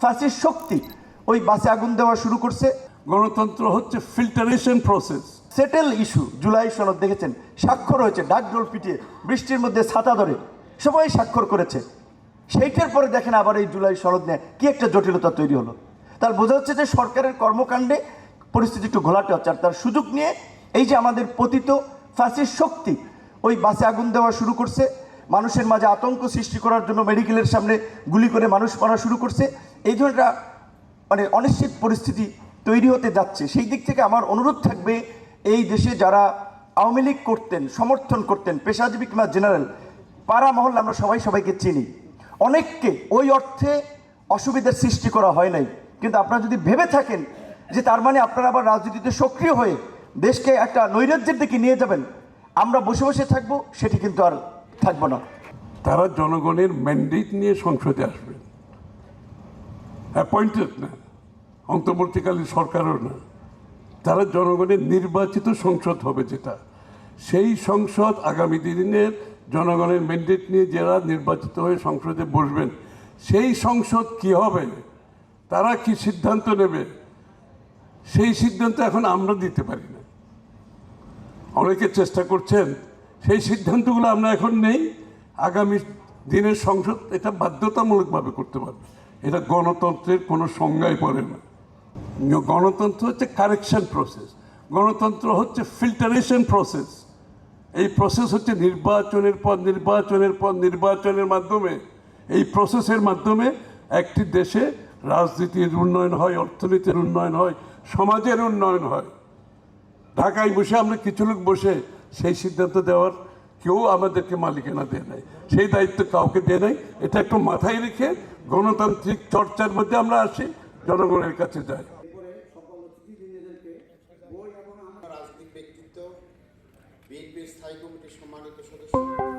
ফাঁসির শক্তি। ওই বাসে আগুন দেওয়া শুরু করছে। গণতন্ত্র হচ্ছে filtration process settle issue July সনদ দেখেছেন। স্বাক্ষর হয়েছে ডাক ডোল পিটিয়ে বৃষ্টির মধ্যে ছাতা ধরে। সবাই স্বাক্ষর করেছে। সেইটার পরে দেখেন আবার এই জুলাই সনদ নিয়ে কী একটা জটিলতা তৈরি হলো। তার বোঝা হচ্ছে যে সরকারের কর্মকাণ্ডে পরিস্থিতি একটু ঘোলাটে হচ্ছে। আর তার সুযোগ নিয়ে এই যে আমাদের পতিত ফাঁসির শক্তি ওই বাসে আগুন দেওয়া শুরু করছে। মানুষের মাঝে আতঙ্ক সৃষ্টি করার জন্য মেডিকেলের সামনে গুলি করে মানুষ মারা শুরু করছে। এই ধরনের মানে অনিশ্চিত পরিস্থিতি তৈরি হতে যাচ্ছে। সেই দিক থেকে আমার অনুরোধ থাকবে, এই দেশে যারা আওয়ামী লীগ করতেন, সমর্থন করতেন, পেশাজীবী কিংবা জেনারেল, পাড়া মহল আমরা সবাই সবাইকে চিনি। অনেককে ওই অর্থে অসুবিধার সৃষ্টি করা হয় নাই। কিন্তু আপনারা যদি ভেবে থাকেন যে তার মানে আপনারা আবার রাজনীতিতে সক্রিয় হয়ে দেশকে একটা নৈরাজ্যের দিকে নিয়ে যাবেন, আমরা বসে বসে থাকব, সেটি কিন্তু আর থাকব না। তারা জনগণের ম্যান্ডেট নিয়ে সংসদে আসবে। অ্যাপয়েন্টেড না। অন্তর্বর্তীকালীন সরকারও না। তারা জনগণের নির্বাচিত সংসদ হবে যেটা। সেই সংসদ আগামী দিনের জনগণের ম্যান্ডেট নিয়ে যারা নির্বাচিত হয়ে সংসদে বসবেন, সেই সংসদ কি হবে? তারা কি সিদ্ধান্ত নেবে? সেই সিদ্ধান্ত এখন আমরা দিতে পারি না। অনেকে চেষ্টা করছেন, সেই সিদ্ধান্তগুলো আমরা এখন নেই। আগামী দিনের সংসদ এটা বাধ্যতামূলকভাবে করতে পারবে। এটা গণতন্ত্রের কোনো সংজ্ঞায় পড়ে না। গণতন্ত্র হচ্ছে কারেকশন প্রসেস গণতন্ত্র হচ্ছে ফিল্টারেশন প্রসেস এই প্রসেস হচ্ছে নির্বাচনের পর নির্বাচনের পর নির্বাচনের মাধ্যমে। এই প্রসেসের মাধ্যমে একটি দেশে রাজনীতির উন্নয়ন হয়, অর্থনীতির উন্নয়ন হয়, সমাজের উন্নয়ন হয়। ঢাকায় বসে আমরা কিছু লোক বসে সেই সিদ্ধান্ত দেওয়ার কেউ আমাদেরকে মালিকানা দেয় নাই। সেই দায়িত্ব কাউকে দেয় নাই। এটা একটু মাথায় রেখে গণতান্ত্রিক চর্চার মধ্যে আমরা আসি জনগণের কাছে যাই। বিএনপির স্থায়ী কমিটির সম্মানিত সদস্য।